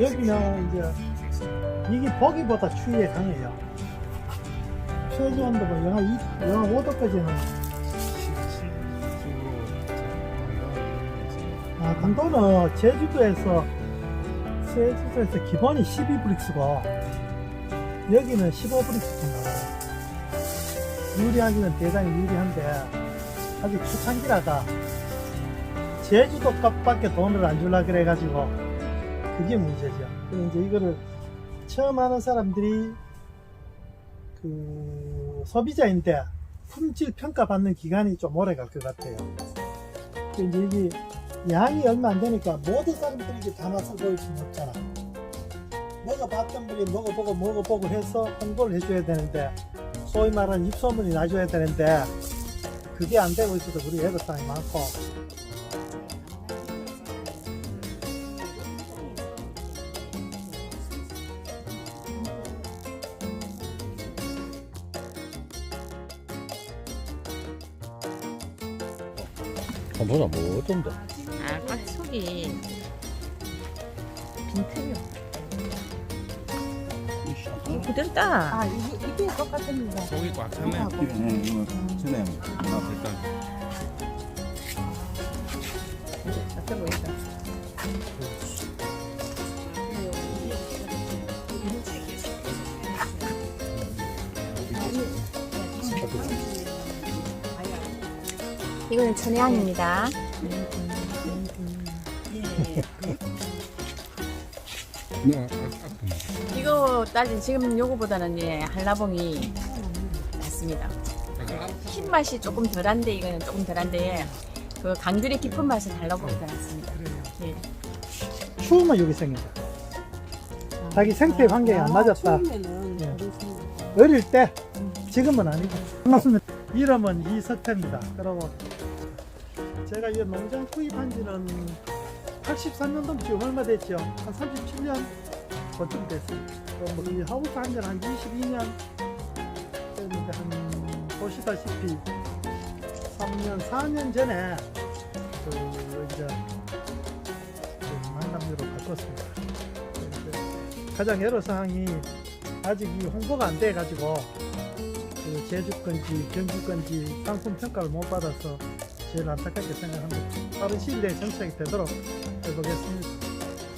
여기는 이제 이게 보기보다 추위에 강해요. 최저 온도가 영하 2, 영하 5도까지는 아, 강도는 제주도에서 제주도에서 기본이 12브릭스고 여기는 15브릭스 나와요. 유리하기는 대단히 유리한데 아직 초창기라다 제주도 값밖에 돈을 안 줄라 그래가지고 그게 문제죠. 그래서 이제 이거를 처음 하는 사람들이 그 소비자인데 품질 평가받는 기간이 좀 오래 갈 것 같아요. 그 이제 이게 양이 얼마 안 되니까 모든 사람들이 다 맛을 보일 수는 없잖아. 먹어봤던 분이 먹어보고 먹어보고 해서 홍보를 해줘야 되는데 소위 말하는 입소문이 나줘야 되는데 그게 안 되고 있어서 우리 애로사항이 많고 아, 뭐나 뭐 어떤데? 아, 꽉 속이 빈틈이요. 이거 그대로 따. 아, 이게, 이게 똑같습니다. 속이 꽉 찼네. 네, 이거 전에 나 일단 어때 보인다. 이거는 천혜향입니다. 아, 이거 따진 지금 요거보다는 예, 한라봉이 낫습니다. 아, 흰 맛이 조금 덜한데 이거는 조금 덜한데 그 강들의 깊은 맛은 한라봉이 더 낫습니다. 예. 추우면 여기 생긴다. 자기 생태 환경에 안 맞았다. 예. 어릴 때 지금은 아니고 반갑습니다. 이름은 이석태입니다. 그리고 제가 이 농장 구입한 지는 83년 넘지 얼마 됐죠? 한 37년 그쯤 됐어요. 그럼 뭐이 하우스 한 지는 한 22년 됐는데 한 보시다시피 3년 4년 전에 그 이제 그 만남으로 바꿨습니다. 가장 애로사항이 아직 이 홍보가 안 돼 가지고 그 제주 건지 경주 건지 상품 평가를 못 받아서 제일 안타깝게 생각합니다. 빠른 시일 내에 정착이 되도록 해보겠습니다.